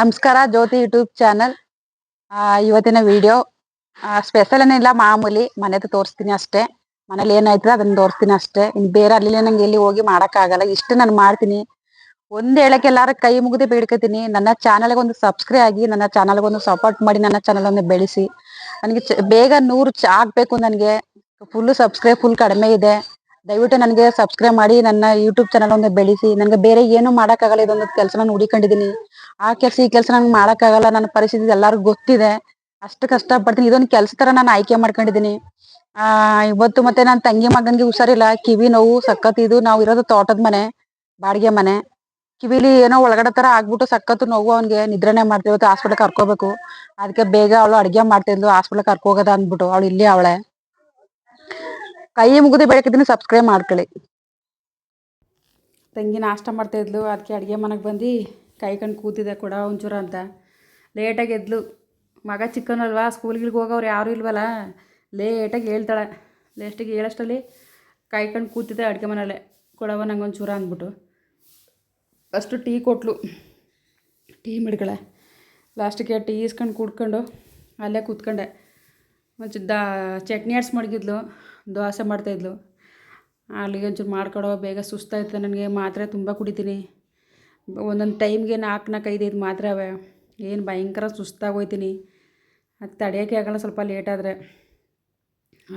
ನಮಸ್ಕಾರ, ಜ್ಯೋತಿ YouTube channel. ಇವತ್ತಿನ video special ಏನಿಲ್ಲ ಮಾಮೂಲಿ. ಮನೆದು ತೋರಿಸ್ತೀನಿ ಅಷ್ಟೇ. ಮನೇಲಿ ಏನಾಯ್ತದೆ ಅದನ್ನ ತೋರಿಸ್ತೀನಿ ಅಷ್ಟೇ. ಇನ್ನು ಬೇರೆ ಅಲ್ಲಿ ನಂಗೆ ಎಲ್ಲಿ ಹೋಗಿ ಆಗಲ್ಲ ಇಷ್ಟು ನಾನು ಮಾಡ್ತೀನಿ. ಒಂದು ಹೇಳಕ್ಕೆ ಎಲ್ಲಾರು ಕೈ ಮುಗಿದು ಬೇಡ್ಕೊತೀನಿ ನನ್ನ ಚಾನಲ್ಗೆ ಒಂದು ಸಬ್ಸ್ಕ್ರೈಬ್ ಆಗಿ, ನನ್ನ ಚಾನಲ್ಗೆ ಒಂದು ಸಪೋರ್ಟ್ ಮಾಡಿ, ನನ್ನ ಚಾನಲ್ ಅನ್ನು ಬೆಳೆಸಿ. ನನಗೆ ಬೇಗ ನೂರು ಆಗಬೇಕು ನನಗೆ. ಫುಲ್ ಸಬ್ಸ್ಕ್ರೈಬ್ ಫುಲ್ ಕಡಿಮೆ ಇದೆ. ದಯವಿಟ್ಟು ನನಗೆ ಸಬ್ಸ್ಕ್ರೈಬ್ ಮಾಡಿ ನನ್ನ ಯೂಟ್ಯೂಬ್ ಚಾನಲ್ ಒಂದು ಬೆಳೆಸಿ. ನನಗೆ ಬೇರೆ ಏನು ಮಾಡೋಕ್ಕಾಗಲ್ಲ, ಇದೊಂದು ಕೆಲಸ ನಾನು ಹುಡಿಕೊಂಡಿದ್ದೀನಿ ಆ ಕೆಲಸ, ಈ ಕೆಲಸ ನಂಗೆ ಮಾಡೋಕ್ಕಾಗಲ್ಲ, ನನ್ನ ಪರಿಸ್ಥಿತಿ ಎಲ್ಲರಿಗೂ ಗೊತ್ತಿದೆ. ಅಷ್ಟು ಕಷ್ಟಪಡ್ತೀನಿ. ಇದೊಂದು ಕೆಲಸ ತರ ನಾನು ಆಯ್ಕೆ ಮಾಡ್ಕೊಂಡಿದ್ದೀನಿ. ಇವತ್ತು ಮತ್ತೆ ನನ್ನ ತಂಗಿ ಮಗನಿಗೆ ಹುಷಾರಿಲ್ಲ. ಕಿವಿ ನೋವು, ಸಖತ್ ಇದು. ನಾವು ಇರೋದು ತೋಟದ ಮನೆ, ಬಾಡಿಗೆ ಮನೆ. ಕಿವಿಲಿ ಏನೋ ಒಳಗಡೆ ತರ ಆಗ್ಬಿಟ್ಟು ಸಖತ್ ನೋವು ಅವ್ನಿಗೆ. ನಿದ್ರೆನೆ ಮಾಡ್ತೀವಿ ಇವತ್ತು ಹಾಸ್ಪಿಟಲ್ ಕರ್ಕೋಬೇಕು. ಅದಕ್ಕೆ ಬೇಗ ಅವಳು ಅಡುಗೆ ಮಾಡ್ತಿದ್ಲು. ಹಾಸ್ಪಿಟಲ್ ಕರ್ಕೊ ಹೋಗೋದ ಅಂದ್ಬಿಟ್ಟು. ಅವಳು ಇಲ್ಲಿ ಅವಳೆ. ಕೈ ಮುಗಿದು ಬೆಳಕಿದ್ದೀನಿ ಸಬ್ಸ್ಕ್ರೈಬ್ ಮಾಡ್ಕೊಳ್ಳಿ. ತಂಗಿ ನಾಷ್ಟ ಮಾಡ್ತಾ ಇದ್ಲು ಅದಕ್ಕೆ ಅಡುಗೆ ಮನೆಗೆ ಬಂದು, ಕೈ ಕಣ್ಣು ಕೂತಿದೆ ಕೊಡ ಒಂಚೂರ ಅಂತ. ಲೇಟಾಗಿ ಎದ್ಲು. ಮಗ ಚಿಕ್ಕನಲ್ವಾ ಸ್ಕೂಲ್ಗಿಲ್ಗೆ ಹೋಗೋರು ಯಾರೂ ಇಲ್ವಲ್ಲ? ಲೇಟಾಗಿ ಹೇಳ್ತಾಳೆ. ಲೇಸ್ಟಿಗೆ ಹೇಳಷ್ಟಲ್ಲಿ ಕಾಯ್ಕೊಂಡು ಕೂತಿದ್ದೆ ಅಡುಗೆ ಮನೆಯಲ್ಲೇ. ಕೊಡವ ನಂಗೆ ಒಂಚೂರ ಅಂದ್ಬಿಟ್ಟು. ಫಸ್ಟು ಟೀ ಕೊಟ್ಲು. ಟೀ ಮಿಡ್ಗಳೆ ಲಾಸ್ಟಿಗೆ ಟೀ ಇಸ್ಕೊಂಡು ಕುಡ್ಕೊಂಡು ಅಲ್ಲೇ ಕೂತ್ಕೊಂಡೆ. ಮತ್ತು ದಾ ಚಟ್ನಿ ಆಡ್ಸ್ ಮಡಗಿದ್ಲು, ದೋಸೆ ಮಾಡ್ತಾಯಿದ್ಲು ಅಲ್ಲಿಗೆ ಒಂಚೂರು ಮಾಡ್ಕೊಡೋ, ಬೇಗ ಸುಸ್ತಾಯ್ತು. ನನಗೆ ಮಾತ್ರೆ ತುಂಬ ಕುಡಿತೀನಿ. ಒಂದೊಂದು ಟೈಮ್ಗೆ ನಾಲ್ಕು ನಾಲ್ಕು ಐದು ಐದು ಮಾತ್ರೆ ಅವೆ. ಏನು ಭಯಂಕರ ಸುಸ್ತಾಗೋಯ್ತೀನಿ. ಅದು ತಡೆಯೋಕ್ಕೆ ಆಗೋಲ್ಲ, ಸ್ವಲ್ಪ ಲೇಟಾದರೆ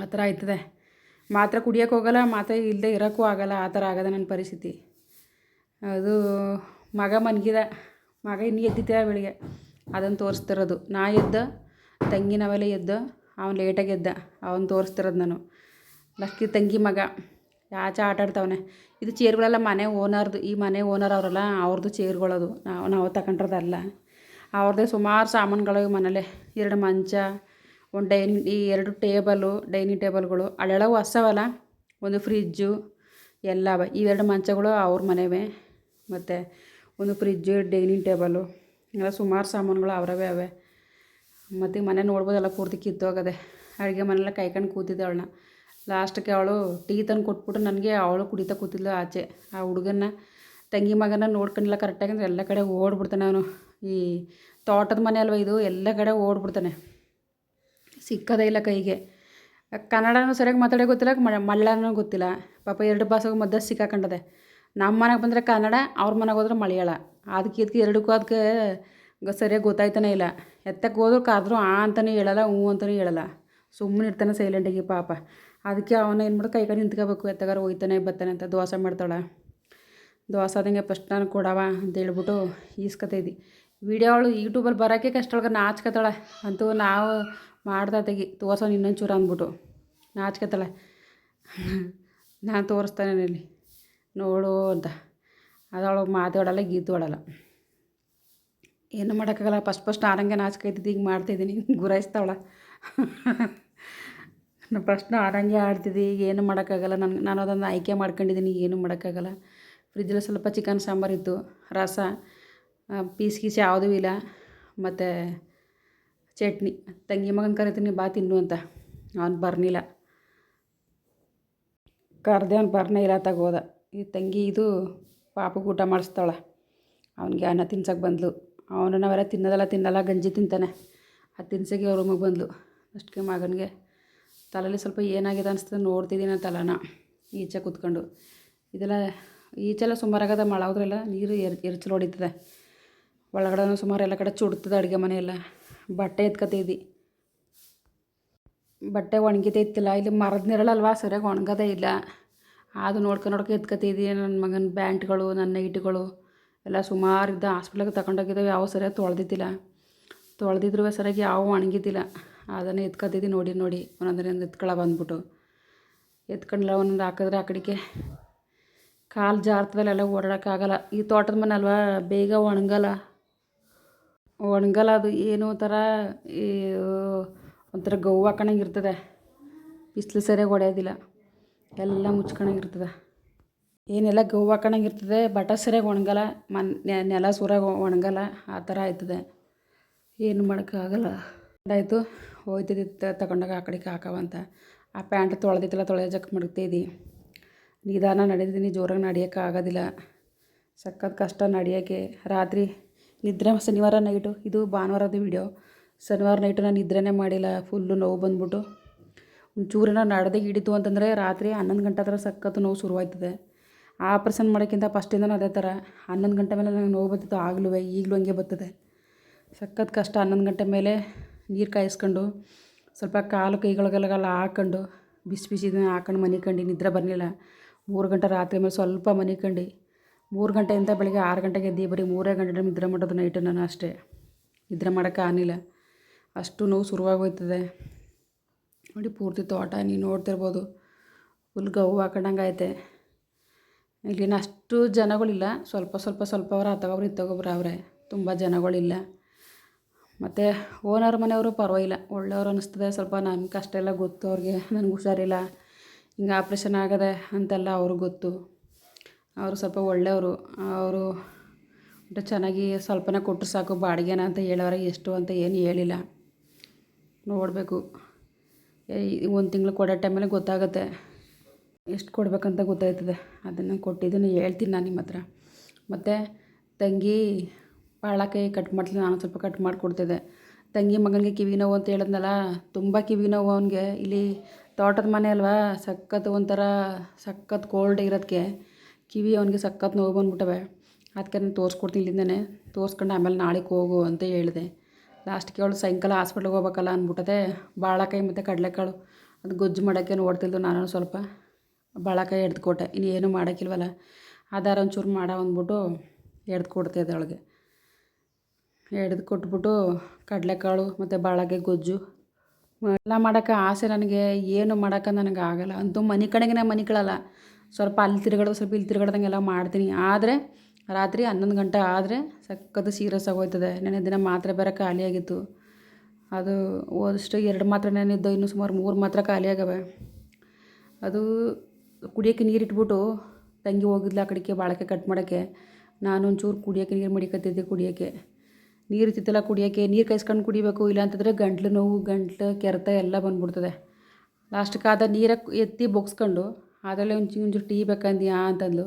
ಆ ಥರ ಆಯ್ತದೆ. ಮಾತ್ರೆ ಕುಡಿಯೋಕೆ ಹೋಗಲ್ಲ, ಮಾತ್ರೆ ಇಲ್ಲದೆ ಇರೋಕ್ಕೂ ಆಗೋಲ್ಲ. ಆ ಥರ ಆಗದೆ ನನ್ನ ಪರಿಸ್ಥಿತಿ. ಅದು ಮಗ ಮನ್ಗಿದ. ಮಗ ಇನ್ನೂ ಎದ್ದಿದ್ದೆ ಬೆಳಿಗ್ಗೆ? ಅದನ್ನು ತೋರಿಸ್ತಿರೋದು. ನಾ ಎದ್ದ, ತಂಗಿ ನಾವೆಲ್ಲ ಎದ್ದು. ಅವ್ನು ಲೇಟಾಗಿ ಎದ್ದ. ಅವನು ತೋರಿಸ್ತಿರೋದು ನಾನು. ಲಕ್ಕಿ ತಂಗಿ ಮಗ. ಆಚೆ ಆಟ ಆಡ್ತಾವನೆ. ಇದು ಚೇರ್ಗಳೆಲ್ಲ ಮನೆ ಓನರ್ದು ಈ ಮನೆ ಓನರ್ ಅವರಲ್ಲ ಅವ್ರದ್ದು ಚೇರ್ಗಳದು ನಾವು ನಾವು ತಗೊಂಡ್ರದಲ್ಲ ಅವ್ರದ್ದೇ ಸುಮಾರು ಸಾಮಾನುಗಳು ಮನೇಲೆ. ಎರಡು ಮಂಚ, ಒಂದು ಡೈನಿಂಗ್ ಈ ಎರಡು ಟೇಬಲು ಡೈನಿಂಗ್ ಟೇಬಲ್ಗಳು ಅಳೆಳ ಹೊಸವಲ್ಲ. ಒಂದು ಫ್ರಿಜ್ಜು ಎಲ್ಲ ಅವ. ಇವೆರಡು ಮಂಚಗಳು ಅವ್ರ ಮನೆವೇ. ಮತ್ತು ಒಂದು ಫ್ರಿಜ್ಜು ಡೈನಿಂಗ್ ಟೇಬಲು ಎಲ್ಲ ಸುಮಾರು ಸಾಮಾನುಗಳು ಅವರವೇ ಅವೆ. ಮತ್ತು ಮನೆ ನೋಡ್ಬೋದಲ್ಲ, ಪೂರ್ತಿ ಕಿತ್ತೋಗದೆ. ಅಡುಗೆ ಮನೆಯೆಲ್ಲ ಕಾಯ್ಕೊಂಡು ಕೂತಿದ್ದೆ ಅವಳನ್ನ. ಲಾಸ್ಟ್ಗೆ ಅವಳು ಟೀ ತಂದು ಕೊಟ್ಬಿಟ್ಟು ನನಗೆ ಅವಳು ಕುಡಿತಾ ಕೂತಿದ್ಲು ಆಚೆ. ಆ ಹುಡುಗನ್ನ, ತಂಗಿ ಮಗನ ನೋಡ್ಕೊಂಡಿಲ್ಲ ಕರೆಕ್ಟಾಗಿ ಅಂದರೆ ಎಲ್ಲ ಕಡೆ ಓಡ್ಬಿಡ್ತಾನೆ ಅವನು ಈ ತೋಟದ ಮನೆ ಅಲ್ವ ಇದು? ಎಲ್ಲ ಕಡೆ ಓಡ್ಬಿಡ್ತಾನೆ. ಸಿಕ್ಕದೇ ಇಲ್ಲ ಕೈಗೆ. ಕನ್ನಡನೂ ಸರಿಯಾಗಿ ಮಾತಾಡೋ ಗೊತ್ತಿಲ್ಲ ಮಳ್ಳನೂ ಗೊತ್ತಿಲ್ಲ. ಪಾಪ ಎರಡು ಭಾಷೆಗೂ ಮಧ್ಯ ಸಿಕ್ಕಾಕೊಂಡದೆ. ನಮ್ಮ ಮನೆಗೆ ಬಂದರೆ ಕನ್ನಡ, ಅವ್ರ ಮನೆಗೆ ಹೋದ್ರೆ ಮಲಯಾಳ. ಅದಕ್ಕೆ, ಇದಕ್ಕೆ ಎರಡಕ್ಕೂ ಅದಕ್ಕೆ ಸರಿಯಾಗಿ ಗೊತ್ತಾಯ್ತಾನೆ ಇಲ್ಲ. ಎತ್ತಕ್ಕೆ ಹೋದ್ರು ಕರೆದ್ರು ಆ ಅಂತಲೇ ಹೇಳಲ್ಲ ಹ್ಞೂ ಅಂತಲೂ ಹೇಳಲ್ಲ. ಸುಮ್ಮನೆ ಇರ್ತಾನೆ ಸೈಲೆಂಟಾಗಿ ಪಾಪ. ಅದಕ್ಕೆ ಅವನ ಏನು ಮಾಡೋದು? ಕೈ ಕಡೆ ನಿಂತ್ಕೋಬೇಕು. ಎತ್ತಗಾರ ಹೋಯ್ತಾನೆ, ಬರ್ತಾನೆ ಅಂತ ದೋಸೆ ಮಾಡ್ತಾಳೆ. ದೋಸೆ ಆದಂಗೆ ಫಸ್ಟ್ ನಾನು ಕೊಡವ ಅಂತ ಹೇಳ್ಬಿಟ್ಟು ಈಸ್ಕೊತೈದಿ ವೀಡಿಯೋ ಅವಳು ಯೂಟ್ಯೂಬಲ್ಲಿ ಬರೋಕ್ಕೆ ಕಷ್ಟ ಒಳಗೆ ನಾಚ್ಕೊತಾಳೆ. ಅಂತೂ ನಾವು ಮಾಡ್ತಾ ತೆಗಿ ತೋರ್ಸೋನು ಇನ್ನೊಂಚೂರು ಅಂದ್ಬಿಟ್ಟು. ನಾಚ್ಕೊತಾಳೆ. ನಾನು ತೋರಿಸ್ತಾನೆ ಇಲ್ಲಿ ನೋಡು ಅಂತ. ಅದೊಳಗೆ ಮಾತಾಡಲ್ಲ, ಗೀತು ಆಡಲ್ಲ. ಏನು ಮಾಡೋಕ್ಕಾಗಲ್ಲ. ಫಸ್ಟ್ ಫಸ್ಟ್ ಆರಂಗೆ ನಾಚ್ಕೈತಿದ್ದು ಈಗ ಮಾಡ್ತಿದ್ದೀನಿ. ಗುರಾಯಿಸ್ತಾವಳ. ಫಸ್ಟ್ ಆರಂಗೆ ಆಡ್ತಿದ್ದೆ, ಈಗ ಏನು ಮಾಡೋಕ್ಕಾಗಲ್ಲ. ನನ್ಗೆ ನಾನು ಅದನ್ನು ಆಯ್ಕೆ ಮಾಡ್ಕೊಂಡಿದ್ದೀನಿ ಏನು ಮಾಡೋಕ್ಕಾಗಲ್ಲ. ಫ್ರಿಜ್ಜಲ್ಲಿ ಸ್ವಲ್ಪ ಚಿಕನ್ ಸಾಂಬಾರಿತ್ತು ರಸ ಪೀಸ್ ಗೀಸ್ ಯಾವುದೂ ಇಲ್ಲ. ಮತ್ತು ಚಟ್ನಿ. ತಂಗಿ ಮಗನ ಕರಿತೀನಿ ಬಾ ತಿನ್ನು ಅಂತ. ಅವ್ನು ಬರ್ನಿಲ್ಲ. ಕರೆದೆ ಅವ್ನು ಬರ್ನೇ ಇಲ್ಲ ತಗೋದ. ಈ ತಂಗಿ ಇದು ಪಾಪಗೆ ಊಟ ಮಾಡಿಸ್ತಾಳೆ. ಅವ್ನಿಗೆ ಅನ್ನ ತಿನ್ಸಕ್ಕೆ ಬಂದಳು ಅವನು ನಾವೆಲ್ಲ ತಿನ್ನೋದಲ್ಲ, ತಿನ್ನಲ್ಲ, ಗಂಜಿ ತಿಂತಾನೆ. ಆ ತಿನ್ಸಕ್ಕೆ ಅವ್ರ ರೂಮಿಗೆ ಬಂದಳು ಅಷ್ಟಕ್ಕೆ ಮಗನಿಗೆ ತಲೆಯಲ್ಲಿ ಸ್ವಲ್ಪ ಏನಾಗಿದೆ ಅನಿಸ್ತದೆ ನೋಡ್ತಿದ್ದೀನಿ ತಲೆನ, ಈಚೆ ಕೂತ್ಕೊಂಡು. ಇದೆಲ್ಲ ಈಚೆಲ್ಲ ಸುಮಾರಾಗದ ಮಳೆ ಹೋದ್ರೆಲ್ಲ ನೀರು ಎರ್, ಎರಚಲು ಹೊಡಿತದೆ. ಒಳಗಡೆ ಸುಮಾರು ಎಲ್ಲ ಕಡೆ ಚುಡ್ತದೆ ಅಡುಗೆ ಮನೆಯೆಲ್ಲ. ಬಟ್ಟೆ ಎತ್ಕೊತೈದಿ ಬಟ್ಟೆ ಒಣಗಿತೈತಿಲ್ಲ ಇಲ್ಲಿ ಮರದ ನೆರಳಲ್ವಾ? ಸರಿಯಾಗಿ ಒಣಗೋದೇ ಇಲ್ಲ. ಅದು ನೋಡ್ಕೊಂಡು ನೋಡ್ಕೊ ಎತ್ಕೊತಿದ್ದಿ ನನ್ನ ಮಗನ ಬ್ಯಾಂಟ್ಗಳು, ನನ್ನ ನೈಟ್ಗಳು ಎಲ್ಲ ಸುಮಾರು ಇದ್ದ ಹಾಸ್ಪಿಟ್ಲಿಗೆ ತಗೊಂಡೋಗಿದ್ದಾವೆ ಯಾವ ಸರಿಯಾಗಿ ತೊಳೆದಿದ್ದಿಲ್ಲ. ತೊಳೆದಿದ್ರು ಸರಿಯಾಗಿ ಯಾವ ಒಣಗಿದ್ದಿಲ್ಲ. ಅದನ್ನು ಎತ್ಕೊತಿದ್ದು ನೋಡಿ ನೋಡಿ. ಒಂದೊಂದರಿಂದ ಎತ್ಕೊಳ ಬಂದ್ಬಿಟ್ಟು. ಎತ್ಕೊಂಡಿಲ್ಲ ಒಂದೊಂದು ಹಾಕಿದ್ರೆ ಆ ಕಡೆಗೆ ಕಾಲು ಜಾರ್ತದಲ್ಲೆಲ್ಲ ಓಡಾಡೋಕ್ಕಾಗಲ್ಲ. ಈ ತೋಟದ ಮನೆ ಅಲ್ವಾ, ಬೇಗ ಒಣಗಲ್ಲ. ಒಣಗಲ್ಲ ಅದು ಏನೋ ಥರ ಈ ಒಂಥರ ಗೌ ಹಾಕೊಂಡಂಗೆ ಇರ್ತದೆ. ಬಿಸಿಲು ಸರಿಯಾಗಿ ಹೊಡೆಯೋದಿಲ್ಲ. ಎಲ್ಲ ಮುಚ್ಕೊಂಡಂಗೆ ಏನೆಲ್ಲ ಗೌ ಹಾಕೊಂಡಂಗೆ ಇರ್ತದೆ ಬಟ ಸರಿಯಾಗಿ ಒಣಗಲ್ಲ, ಮನ್ ನೆಲ ಸೂರಾಗಿ ಒಣಗಲ್ಲ, ಆ ಥರ ಆಯ್ತದೆ. ಏನು ಮಾಡೋಕ್ಕಾಗಲ್ಲ ಆಯಿತು ಹೋಯ್ತಿದ್ದಿತ್ತು ತಗೊಂಡಾಗ ಆ ಕಡೆಗೆ ಹಾಕವಂತ ಆ ಪ್ಯಾಂಟ್ ತೊಳೆದಿತ್ತಲ್ಲ ತೊಳೆಯೋಜಕ್ಕೆ ಮಡಗ್ತಿದ್ದಿ ನಿಧಾನ ನಡೆದಿದ್ದೀನಿ, ಜೋರಾಗಿ ನಡಿಯೋಕೆ ಆಗೋದಿಲ್ಲ. ಸಖತ್ ಕಷ್ಟ ನಡೆಯೋಕ್ಕೆ. ರಾತ್ರಿ ನಿದ್ರೆ ಶನಿವಾರ ನೈಟು, ಇದು ಭಾನುವಾರದ ವಿಡಿಯೋ. ಶನಿವಾರ ನೈಟು ನಾನು ನಿದ್ರೆನೇ ಮಾಡಿಲ್ಲ, ಫುಲ್ಲು ನೋವು ಬಂದ್ಬಿಟ್ಟು. ಒಂಚೂರಿನ ನಡೆದೇ ಹಿಡಿತು ಅಂತಂದರೆ ರಾತ್ರಿ ಹನ್ನೊಂದು ಗಂಟೆ ಹತ್ರ ಸಖತ್ತು ನೋವು ಶುರುವಾಯ್ತದೆ. ಆಪ್ರೇಷನ್ ಮಾಡೋಕ್ಕಿಂತ ಫಸ್ಟಿಂದನೂ ಅದೇ ಥರ. ಹನ್ನೊಂದು ಗಂಟೆ ಮೇಲೆ ನನಗೆ ನೋವು ಬರ್ತಿತ್ತು ಆಗಲೂ ಈಗಲೂ ಹಂಗೆ ಬರ್ತದೆ. ಸಖತ್ ಕಷ್ಟ, ಹನ್ನೊಂದು ಗಂಟೆ ಮೇಲೆ ನೀರು ಕಾಯಿಸ್ಕೊಂಡು, ಸ್ವಲ್ಪ ಕಾಲು ಕೈಗಳಿಗೆಲ್ಲ ಹಾಕೊಂಡು, ಬಿಸಿ ಬಿಸಿ ಹಾಕೊಂಡು ಮನಿಕಂಡು, ನಿದ್ರೆ ಬರಲಿಲ್ಲ. ಮೂರು ಗಂಟೆ ರಾತ್ರಿ ಮೇಲೆ ಸ್ವಲ್ಪ ಮನಿಕಂಡು, ಮೂರು ಗಂಟೆಯಿಂದ ಬೆಳಗ್ಗೆ ಆರು ಗಂಟೆಗೆ ಎದ್ದು ಬರೀ ಮೂರೇ ಗಂಟೆ ನಿದ್ರೆ ಮಾಡೋದು ನೈಟು ನಾನು ಅಷ್ಟೇ. ನಿದ್ರೆ ಮಾಡೋಕ್ಕೆ ಆಗಲಿಲ್ಲ. ಅಷ್ಟು ನೋವು ಶುರುವಾಗೋಯ್ತದೆ. ನೋಡಿ ಪೂರ್ತಿ ತೋಟ, ನೀವು ನೋಡ್ತಿರ್ಬೋದು. ಫುಲ್ ಗವು ಹಾಕೊಂಡಂಗೆ ಐತೆ ಇಲ್ಲಿನ ಅಷ್ಟು ಜನಗಳಿಲ್ಲ. ಸ್ವಲ್ಪ ಸ್ವಲ್ಪ ಸ್ವಲ್ಪ ಅವ್ರು ಅತ್ತಗೊಬ್ರು ಇತ್ತಗೊಬ್ರು ಅವರೇ. ತುಂಬ ಜನಗಳಿಲ್ಲ. ಮತ್ತು ಓನರ್ ಮನೆಯವರು ಪರವಾಗಿಲ್ಲ. ಒಳ್ಳೆಯವ್ರು ಅನ್ನಿಸ್ತದೆ ಸ್ವಲ್ಪ ನಮ್ಮ ಕಷ್ಟ ಎಲ್ಲ ಗೊತ್ತು. ಅವ್ರಿಗೆ ನನಗೆ ಹುಷಾರಿಲ್ಲ. ಹಿಂಗೆ ಆಪ್ರೇಷನ್ ಆಗದೆ ಅಂತೆಲ್ಲ ಅವ್ರಿಗೆ ಗೊತ್ತು. ಅವರು ಸ್ವಲ್ಪ ಒಳ್ಳೆಯವರು. ಅವರು ಊಟ ಚೆನ್ನಾಗಿ ಸ್ವಲ್ಪನೇ ಕೊಟ್ಟರು ಸಾಕು. ಬಾಡಿಗೆನ ಅಂತ ಹೇಳೋರೆ ಎಷ್ಟು ಅಂತ ಏನು ಹೇಳಿಲ್ಲ. ನೋಡಬೇಕು. ಒಂದು ತಿಂಗಳು ಕೊಡೋ ಟೈಮಲ್ಲಿ ಗೊತ್ತಾಗುತ್ತೆ. ಎಷ್ಟು ಕೊಡಬೇಕಂತ ಗೊತ್ತಾಯ್ತದೆ. ಅದನ್ನು ಕೊಟ್ಟಿದ್ದನ್ನು ಹೇಳ್ತೀನಿ ನಾನು ನಿಮ್ಮ ಹತ್ರ ಮತ್ತು ತಂಗಿ ಬಾಳಕಾಯಿ ಕಟ್ ಮಾಡ್ತೀನಿ ನಾನು ಸ್ವಲ್ಪ ಕಟ್ ಮಾಡಿಕೊಡ್ತಿದ್ದೆ. ತಂಗಿ ಮಗನಿಗೆ ಕಿವಿ ನೋವು ಅಂತ ಹೇಳಿದ್ನಲ್ಲ, ತುಂಬ ಕಿವಿ ನೋವು ಅವನಿಗೆ. ಇಲ್ಲಿ ತೋಟದ ಮನೆ ಅಲ್ವಾ, ಸಖತ್ ಒಂಥರ ಸಖತ್ ಕೋಲ್ಡ್ ಇರೋದಕ್ಕೆ ಕಿವಿ ಅವನಿಗೆ ಸಖತ್ ನೋವು ಬಂದ್ಬಿಟ್ಟವೆ. ಅದಕ್ಕೆ ನಾನು ತೋರಿಸ್ಕೊಡ್ತೀನಿ ಇಲ್ಲಿಂದನೇ. ತೋರಿಸ್ಕೊಂಡು ಆಮೇಲೆ ನಾಳೆಗೆ ಹೋಗು ಅಂತ ಹೇಳಿದೆ. ಲಾಸ್ಟಿಗೆ ಅವಳು ಸಾಯಂಕಾಲ ಹಾಸ್ಪಿಟ್ಲಿಗೆ ಹೋಗ್ಬೇಕಲ್ಲ ಅಂದ್ಬಿಟ್ಟದೆ ಬಾಳೆಕಾಯಿ ಮತ್ತು ಕಡಲೆಕಾಳು. ಅದು ಗೊಜ್ಜು ಮಾಡೋಕ್ಕೆ ನೋಡ್ತಿದ್ದು ನಾನು ಸ್ವಲ್ಪ. ಬಾಳೆಕಾಯಿ ಎಡ್ದು ಇನ್ನು ಏನು ಮಾಡೋಕ್ಕಿಲ್ವಲ್ಲ ಆಧಾರ ಒಂಚೂರು ಮಾಡ ಅಂದ್ಬಿಟ್ಟು ಎಡ್ದು ಕೊಡ್ತೆ ಅವಳಿಗೆ ಎಡ್ದು ಕೊಟ್ಬಿಟ್ಟು ಕಡಲೆಕಾಳು ಮತ್ತು ಬಾಳೆಕಾಯಿ ಗೊಜ್ಜು ಎಲ್ಲ ಮಾಡೋಕ್ಕೆ ಆಸೆ ನನಗೆ. ಏನು ಮಾಡೋಕೆ ನನಗೆ ಆಗೋಲ್ಲ. ಅಂತೂ ಮನೆ ಕಡೆಗೆ ಮನೆ ಕಳಲ್ಲ ಸ್ವಲ್ಪ ಅಲ್ಲಿ ತಿರ್ಗಾಡೋದು, ಸ್ವಲ್ಪ ಇಲ್ಲಿ ತಿರ್ಗಾಡ್ದಂಗೆಲ್ಲ ಮಾಡ್ತೀನಿ. ಆದರೆ ರಾತ್ರಿ ಹನ್ನೊಂದು ಗಂಟೆ ಆದರೆ ಸಖತ್ತು ಸೀರಿಯಸ್ ಆಗೋಯ್ತದೆ. ನೆನೆ ದಿನ ಮಾತ್ರೆ ಬೇರೆ ಖಾಲಿಯಾಗಿತ್ತು. ಅದು ಓದಷ್ಟು ಎರಡು ಮಾತ್ರೆ ನೆನೆದ್ದು ಇನ್ನೂ ಸುಮಾರು ಮೂರು ಮಾತ್ರ ಖಾಲಿ ಆಗವೆ ಅದು ಕುಡಿಯೋಕ್ಕೆ ನೀರು ಇಟ್ಬಿಟ್ಟು ತಂಗಿ ಹೋಗಿದ್ಲ ಆ ಕಡೆಗೆ ಬಾಳಕ್ಕೆ ಕಟ್ ಮಾಡೋಕ್ಕೆ. ನಾನು ಒಂಚೂರು ಕುಡಿಯೋಕ್ಕೆ ನೀರು ಮಡಿಕತ್ತಿದ್ದೆ ಕುಡಿಯೋಕ್ಕೆ. ನೀರು ಇರ್ತಿತ್ತಲ್ಲ ಕುಡಿಯೋಕ್ಕೆ, ನೀರು ಕಾಯಿಸ್ಕೊಂಡು ಕುಡಿಬೇಕು, ಇಲ್ಲ ಅಂತಂದರೆ ಗಂಟ್ಲು ನೋವು, ಗಂಟ್ಲು ಕೆರೆತ ಎಲ್ಲ ಬಂದ್ಬಿಡ್ತದೆ. ಲಾಸ್ಟ್ಗೆ ಆದ ನೀರ ಎತ್ತಿ ಬೊಗ್ಸ್ಕೊಂಡು ಅದರಲ್ಲೇ ಒಂಚೂರು ಒಂಚೂರು ಟೀ ಬೇಕಂದ್ಯಾ ಅಂತಂದು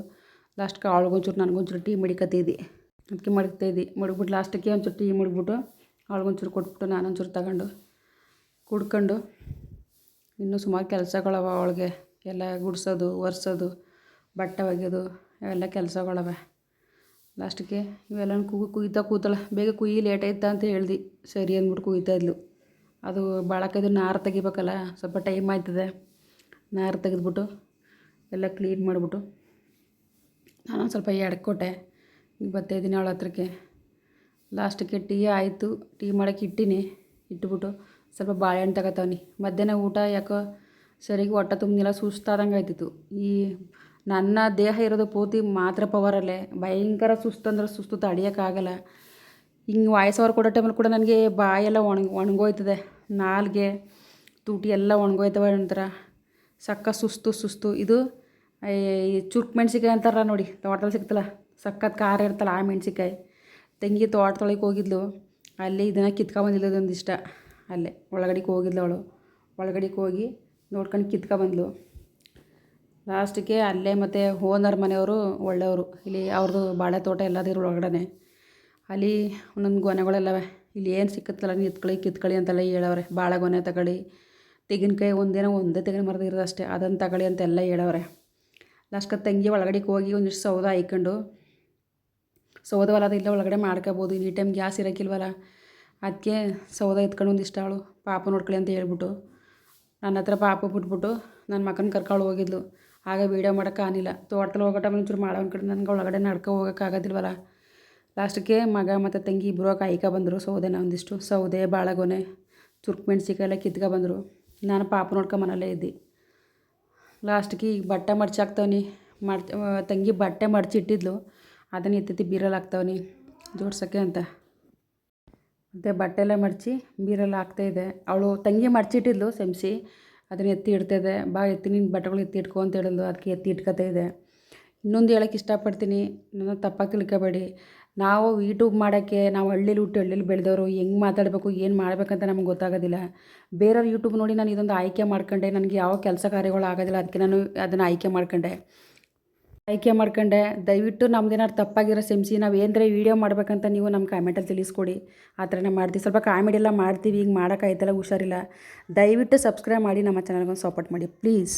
ಲಾಸ್ಟ್ಗೆ ಅವಳಿಗೊಂಚೂರು ನನಗೊಂಚೂರು ಟೀ ಮಡಿಕತ್ತಿದ್ದೆ. ಅದಕ್ಕೆ ಮಡಗ್ತಾಯಿದ್ದೆ ಮಡಗ್ಬಿಟ್ಟು ಲಾಸ್ಟಿಗೆ ಒಂಚೂರು ಟೀ ಮಡಗ್ಬಿಟ್ಟು ಅವಳಿಗೊಂಚೂರು ಕೊಟ್ಬಿಟ್ಟು ನಾನು ಒಂಚೂರು ತಗೊಂಡು ಕುಡ್ಕೊಂಡು. ಇನ್ನೂ ಸುಮಾರು ಕೆಲಸಗಳವ ಅವಳಿಗೆ. ಎಲ್ಲ ಗುಡಿಸೋದು, ಒರೆಸೋದು, ಬಟ್ಟೆ ಒಗೆಯೋದು ಅವೆಲ್ಲ ಕೆಲಸಗಳವೆ. ಲಾಸ್ಟಿಗೆ ಇವೆಲ್ಲ ಕೂಗು ಕುಯ್ತಾ ಕೂತಳ ಬೇಗ ಕುಯ್ಯಿ ಲೇಟ್ ಆಯ್ತಾ ಅಂತ ಹೇಳ್ದು. ಸರಿ ಅಂದ್ಬಿಟ್ಟು ಕುಯ್ತಾ ಇದ್ಲು. ಅದು ಬಾಳಕಾಯ್ದು ನಾರು ತೆಗಿಬೇಕಲ್ಲ, ಸ್ವಲ್ಪ ಟೈಮ್ ಆಯ್ತದೆ. ನಾರು ತೆಗೆದ್ಬಿಟ್ಟು ಎಲ್ಲ ಕ್ಲೀನ್ ಮಾಡಿಬಿಟ್ಟು ನಾನು ಸ್ವಲ್ಪ ಎಡ್ಕೊಟ್ಟೆ ಬರ್ತಾಯಿದ್ದೀನಿ ಅವಳ ಹತ್ರಕ್ಕೆ. ಲಾಸ್ಟಿಗೆ ಟೀ ಆಯಿತು, ಟೀ ಮಾಡೋಕ್ಕೆ ಇಟ್ಟೀನಿ. ಇಟ್ಬಿಟ್ಟು ಸ್ವಲ್ಪ ಬಾಳೆಹಣ್ಣು ತಗೋತಾವ್ನಿ. ಮಧ್ಯಾಹ್ನ ಊಟ ಯಾಕೋ ಸರಿಗೆ ಹೊಟ್ಟೆ ತುಂಬಿಲ್ಲ ಸುಸ್ತಾದಂಗೆ ಆಯ್ತಿತ್ತು. ಈ ನನ್ನ ದೇಹ ಇರೋದು ಪೂರ್ತಿ ಮಾತ್ರ ಪವರಲ್ಲೇ ಭಯಂಕರ ಸುಸ್ತು ಅಂದ್ರೆ ಸುಸ್ತು ತಡಿಯೋಕ್ಕಾಗಲ್ಲ ಹಿಂಗೆ ವಾಯ್ಸ್ ಕೊಡೋ ಟೈಮಲ್ಲಿ ಕೂಡ ನನಗೆ ಬಾಯೆಲ್ಲ ಒಣಗ ಒಣಗೋಯ್ತದೆ. ನಾಲ್ಗೆ ತುಟಿ ಎಲ್ಲ ಒಣಗೋಯ್ತವೆ ನಂತರ. ಸಕ್ಕ ಸುಸ್ತು ಸುಸ್ತು. ಇದು ಈ ಚುರ್ಕ್ ಮೆಣ್ಸಿಕಾಯಿ ಅಂತಾರಲ್ಲ ನೋಡಿ, ತೋಟದಲ್ಲಿ ಸಿಗ್ತಲ್ಲ, ಸಕ್ಕತ್ ಖಾರ ಇರ್ತಲ್ಲ ಆ ಮೆಣ್ಸಿಕಾಯಿ ತಂಗಿ ತೋಟದೊಳಗೆ ಹೋಗಿದ್ಲು. ಅಲ್ಲಿ ಇದನ್ನು ಕಿತ್ಕೊಂಬಂದಿಲ್ಲ ಒಂದಿಷ್ಟ ಅಲ್ಲೇ, ಒಳಗಡೆಗೆ ಹೋಗಿದ್ಲು ಅವಳು. ಒಳಗಡೆಗೆ ಹೋಗಿ ನೋಡ್ಕೊಂಡು ಬಂದಳು ಲಾಸ್ಟಿಗೆ ಅಲ್ಲೇ ಮತ್ತು ಓನರ್ ಮನೆಯವರು ಒಳ್ಳೆಯವರು. ಇಲ್ಲಿ ಅವ್ರದ್ದು ಬಾಳೆ ತೋಟ ಎಲ್ಲದಿರೋ ಒಳಗಡೆ ಅಲ್ಲಿ ಒಂದೊಂದು ಗೊನೆಗಳೆಲ್ಲವೆ ಇಲ್ಲಿ ಏನು ಸಿಕ್ಕತ್ತಲ್ಲ ನೀವು ಎತ್ಕೊಳ್ಳಿ ಕಿತ್ಕೊಳ್ಳಿ ಅಂತೆಲ್ಲ ಹೇಳವ್ರೆ. ಬಾಳೆ ಗೊನೆ ತಗೊಳ್ಳಿ. ತೆಗಿನಕಾಯಿ ಒಂದೇನ ಒಂದೇ ತೆಗಿನ ಮರದ ಇರೋದು ಅಷ್ಟೇ. ಅದನ್ನು ತಗೊಳ್ಳಿ ಅಂತೆಲ್ಲ ಹೇಳವ್ರೆ. ಲಾಸ್ಟ್ಗೆ ತಂಗಿ ಒಳಗಡೆಗೆ ಹೋಗಿ ಒಂದಿಷ್ಟು ಸೌದೆ ಹಾಯ್ಕೊಂಡು, ಸೌದೆ ಇಲ್ಲ ಒಳಗಡೆ ಮಾಡ್ಕೋಬೋದು. ಈ ಟೈಮ್ ಗ್ಯಾಸ್ ಇರೋಕ್ಕಿಲ್ವಲ್ಲ ಅದಕ್ಕೆ ಸೌದ ಎತ್ಕೊಂಡು ಒಂದಿಷ್ಟು ಅವಳು ಪಾಪ ನೋಡ್ಕೊಳ್ಳಿ ಅಂತ ಹೇಳ್ಬಿಟ್ಟು. ನನ್ನ ಹತ್ರ ಪಾಪ ಬಿಟ್ಬಿಟ್ಟು ನನ್ನ ಮಕ್ಕನ ಕರ್ಕೊಂಡು ಹೋಗಿದ್ಲು. ಆಗ ವೀಡಿಯೋ ಮಾಡೋಕ್ಕಾಗಲಿಲ್ಲ ತೋಟದಲ್ಲಿ ಹೋಗೋ ಟೈಮ್ ಒಂಚೂರು ಮಾಡೋ ಕಡೆ ನನಗೆ ಒಳಗಡೆ ನಡ್ಕೊ ಹೋಗೋಕ್ಕಾಗೋದಿಲ್ವಲ್ಲ ಲಾಸ್ಟಿಗೆ ಮಗ ಮತ್ತು ತಂಗಿ ಇಬ್ಬರು ಕಾಯ್ಕೊ ಬಂದರು ಸೌದೆನ ಒಂದಿಷ್ಟು. ಸೌದೆ, ಬಾಳೆಗೊನೆ, ಚುರ್ಕ್ ಮೆಣ್ಸಿಕಾಯಿ ಎಲ್ಲ ಕಿತ್ಕೊ ಬಂದರು. ನಾನು ಪಾಪ ನೋಡ್ಕೊ ಮನೆಯಲ್ಲೇ ಇದ್ದೆ. ಲಾಸ್ಟಿಗೆ ಈಗ ಬಟ್ಟೆ ಮಡ್ಚಾಕ್ತವ್ನಿ ಮಡ್ ತಂಗಿ ಬಟ್ಟೆ ಮಡ್ಚಿಟ್ಟಿದ್ಲು ಅದನ್ನು ಎತ್ತೆತ್ತಿ ಬೀರಲ್ಲಿ ಹಾಕ್ತವ್ನಿ. ಜೋಡ್ಸೋಕ್ಕೆ ಅಂತ. ಮತ್ತು ಬಟ್ಟೆಲ್ಲ ಮಡಚಿ ಬೀರಲ್ಲಿ ಹಾಕ್ತಾಯಿದ್ದೆ ಅವಳು ತಂಗಿ ಮಡಚಿಟ್ಟಿದ್ಲು ಸೆಮ್ಸಿ ಅದನ್ನು ಎತ್ತಿ ಇಡ್ತಾಯಿದ್ದೆ ಬಾ, ಎತ್ತಿ ನಿನ್ನ ಬಟ್ಟೆಗಳು ಎತ್ತಿ ಇಟ್ಕೊ ಅಂತ ಹೇಳಿದ್ಲು. ಅದಕ್ಕೆ ಎತ್ತಿ ಇಟ್ಕೊತಾ ಇದ್ದೆ. ಇನ್ನೊಂದು ಹೇಳೋಕ್ಕೆ ಇಷ್ಟಪಡ್ತೀನಿ. ನನ್ನ ತಪ್ಪಾಗಿ ತಿಳ್ಕೊಬೇಡಿ. ನಾವು ಯೂಟ್ಯೂಬ್ ಮಾಡೋಕ್ಕೆ, ನಾವು ಹಳ್ಳಿಲಿ ಹುಟ್ಟು ಹಳ್ಳಿಲಿ ಬೆಳೆದವರು ಹೆಂಗೆ ಮಾತಾಡಬೇಕು, ಏನು ಮಾಡಬೇಕಂತ ನಮ್ಗೆ ಗೊತ್ತಾಗೋದಿಲ್ಲ. ಬೇರೆಯವ್ರ ಯೂಟ್ಯೂಬ್ ನೋಡಿ ನಾನು ಇದೊಂದು ಆಯ್ಕೆ ಮಾಡ್ಕೊಂಡೆ. ನನಗೆ ಯಾವ ಕೆಲಸ ಕಾರ್ಯಗಳು ಆಗೋದಿಲ್ಲ. ಅದಕ್ಕೆ ನಾನು ಅದನ್ನು ಆಯ್ಕೆ ಮಾಡ್ಕೊಂಡೆ. ಆಯ್ಕೆ ಮಾಡ್ಕೊಂಡೆ. ದಯವಿಟ್ಟು ನಮ್ದೇನಾದ್ರು ತಪ್ಪಾಗಿರೋ ಸೆಮ್ಸಿ ನಾವು ಏನರೇ ವೀಡಿಯೋ ಮಾಡ್ಬೇಕಂತ ನೀವು ನಮ್ಮ ಕಾಮೆಂಟಲ್ಲಿ ತಿಳಿಸ್ಕೊಡಿ. ಆ ಥರನೇ ಮಾಡ್ತೀವಿ. ಸ್ವಲ್ಪ ಕಾಮಿಡಿ ಎಲ್ಲ ಮಾಡ್ತೀವಿ ಈಗ ಮಾಡೋಕ್ಕಾಯ್ತಲ್ಲ ಹುಷಾರಿಲ್ಲ. ದಯವಿಟ್ಟು ಸಬ್ಸ್ಕ್ರೈಬ್ ಮಾಡಿ, ನಮ್ಮ ಚಾನಲ್ಗೊಂದು ಸಪೋರ್ಟ್ ಮಾಡಿ ಪ್ಲೀಸ್